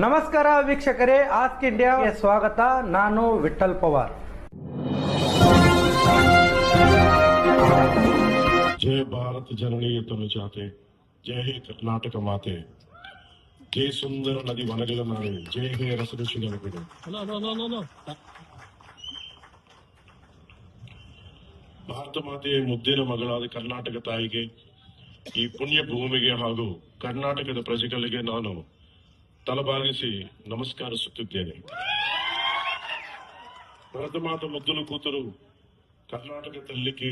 ನಮಸ್ಕಾರ ವೀಕ್ಷಕರೇ ಆಸ್ಕ್ ಇಂಡಿಯಾಗೆ ಸ್ವಾಗತ. ನಾನು ವಿಠಲ್ ಪವಾರ್. ಜಯ ಭಾರತ ಜನನೀಯ ತನು ಜಾತೆ ಜಯ ಹೇ ಕರ್ನಾಟಕ ಮಾತೆ. ಜಯ ಸುಂದರ ನದಿ ವನಗಳ ನಾಳೆ ಜಯ ಹೇ ರಸ ಬಿಡು ಭಾರತ ಮಾತೆಯ ಮುದ್ದಿನ ಮಗಳಾದ ಕರ್ನಾಟಕ ತಾಯಿಗೆ ಈ ಪುಣ್ಯ ಭೂಮಿಗೆ ಹಾಗೂ ಕರ್ನಾಟಕದ ಪ್ರಜೆಗಳಿಗೆ ನಾನು ತಲಬಾಗಿಸಿ ನಮಸ್ಕರಿಸುತ್ತಿದ್ದೇನೆ భరత మాత ముద్దులు కూతురు కర్ణాటక తల్లికి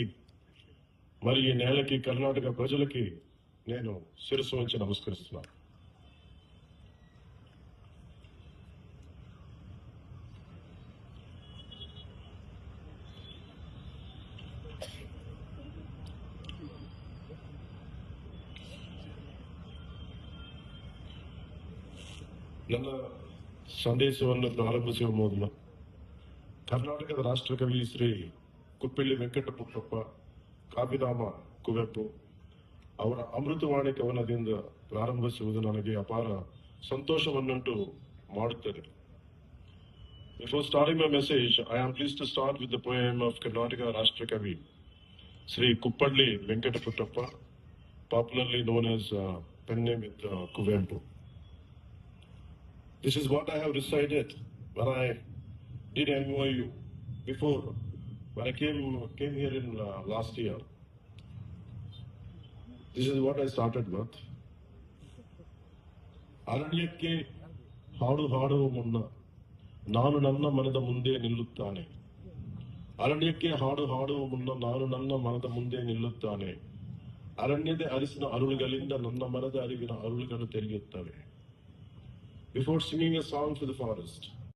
మరి ఈ నేలకి కర్ణాటక ప్రజలకి నేను శిరస్సు వంచి నమస్కరిస్తున్నాను ನನ್ನ ಸಂದೇಶವನ್ನು ಪ್ರಾರಂಭಿಸುವ ಮೊದಲು ಕರ್ನಾಟಕದ ರಾಷ್ಟ್ರಕವಿ ಶ್ರೀ ಕುಪ್ಪಳ್ಳಿ ವೆಂಕಟಪುಟ್ಟಪ್ಪ ಕಾಪಿಧಾಮ ಕುವೆಂಪು ಅವರ ಅಮೃತವಾಣಿ ಕವನದಿಂದ ಪ್ರಾರಂಭಿಸುವುದು ನನಗೆ ಅಪಾರ ಸಂತೋಷವನ್ನುಂಟು ಮಾಡುತ್ತದೆ Before starting my message, I am pleased to start with the poem of Karnataka Rashtrakavi, Sri Kuppalli Venkataputtappa, popularly known as uh, pen name with uh. This is what I have recited when I did MOU before, when I came came here in uh, last year. This is what I started with. ಅರಣ್ಯಕ್ಕೆ ಹಾಡು ಹಾಡುವ ಮುನ್ನ ನಾನು ನನ್ನ ಮನದ ಮುಂದೆ ನಿಲ್ಲುತ್ತಾನೆ ಅರಣ್ಯಕ್ಕೆ ಹಾಡು ಹಾಡುವ ಮುನ್ನ ನಾನು ನನ್ನ ಮನದ ಮುಂದೆ ನಿಲ್ಲುತ್ತಾನೆ ಅರಣ್ಯದ ಅರಿಸಿನ ಅರುಳುಗಳಿಂದ ನನ್ನ ಮನದ ಅರಿವಿನ ಅರುಳುಗಳು ತೆರೆಯುತ್ತವೆ Before singing a song for the forest,